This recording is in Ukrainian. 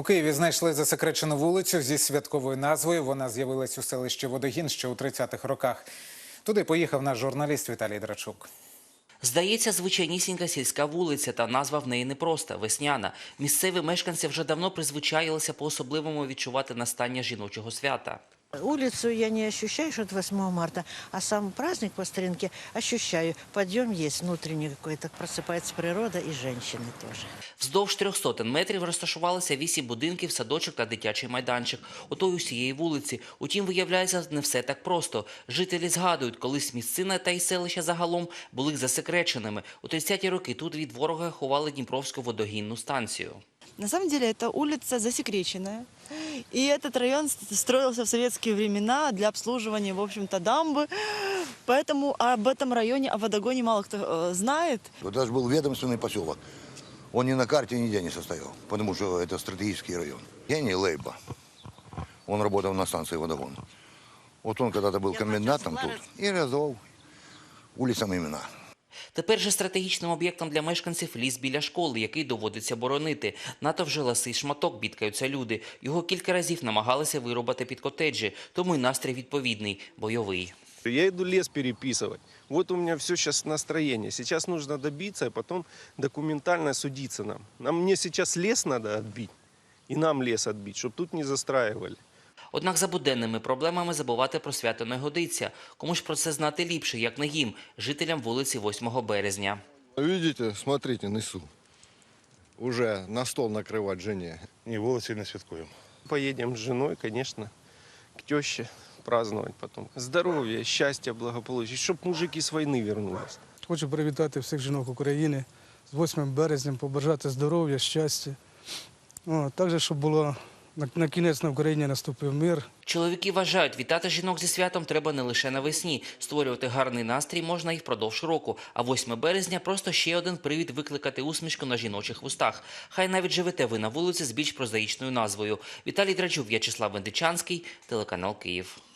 У Києві знайшли засекречену вулицю зі святковою назвою. Вона з'явилась у селищі Водогін ще у 30-х роках. Туди поїхав наш журналіст Віталій Драчук. Здається, звичайнісінька сільська вулиця, та назва в неї непроста – весняна. Місцеві мешканці вже давно призвичаїлися по-особливому відчувати настання жіночого свята. Улицу я не ощущаю, что это 8 марта, а сам праздник по старинке ощущаю. Подъем есть внутренний какой-то, просыпается природа и женщины тоже. Вздовж трьох сотень метрів розташувалися вісім будинків, садочок та дитячий майданчик. Ото й усієї вулиці. Утім, виявляється, не все так просто. Жителі згадують, колись місцина та й селища загалом були засекреченими. У 30-ті роки тут від ворога ховали Дніпровську водогінну станцію. На самом деле это улица засекреченная. И этот район строился в советские времена для обслуживания, в общем-то, дамбы. Поэтому об этом районе, о Водогоне мало кто э, знает. Вот даже был ведомственный поселок. Он ни на карте нигде не состоял, потому что это стратегический район. Гений Лейба. Он работал на станции «Водогон». Вот он когда-то был комендантом тут и раздавал улицам имена. Тепер же стратегічним об'єктом для мешканців ліс біля школи, який доводиться боронити. Нато вже ласий шматок бідкаються люди. Його кілька разів намагалися вирубати під котеджі, тому й настрій відповідний – бойовий. Я иду лес переписывать. Вот у меня все сейчас настроение. Сейчас нужно добиться, а потом документально судиться нам. Нам мне сейчас лес надо отбить, и нам лес отбить, чтобы тут не застраивали. Однак за буденними проблемами забувати про свято не годиться. Кому ж про це знати ліпше, як не їм, жителям вулиці 8 березня. Видите, смотрите, несу. Уже на стол накрывать жене. Ні, вулиці не святкуємо. Поедем с женой, конечно, к теще праздновать потом. Здоровья, счастья, благополучия, чтобы мужики с войны вернулись. Хочу привітати всіх жінок України з 8 березням, побажати здоров'я, щастя. О, також, щоб було на, на кінець на Україні наступив мир. Чоловіки вважають, вітати жінок зі святом треба не лише навесні. Створювати гарний настрій можна і впродовж року. А 8 березня – просто ще один привід викликати усмішку на жіночих вустах. Хай навіть живете ви на вулиці з більш прозаїчною назвою. Віталій Драчук, В'ячеслав Вендичанський, телеканал Київ.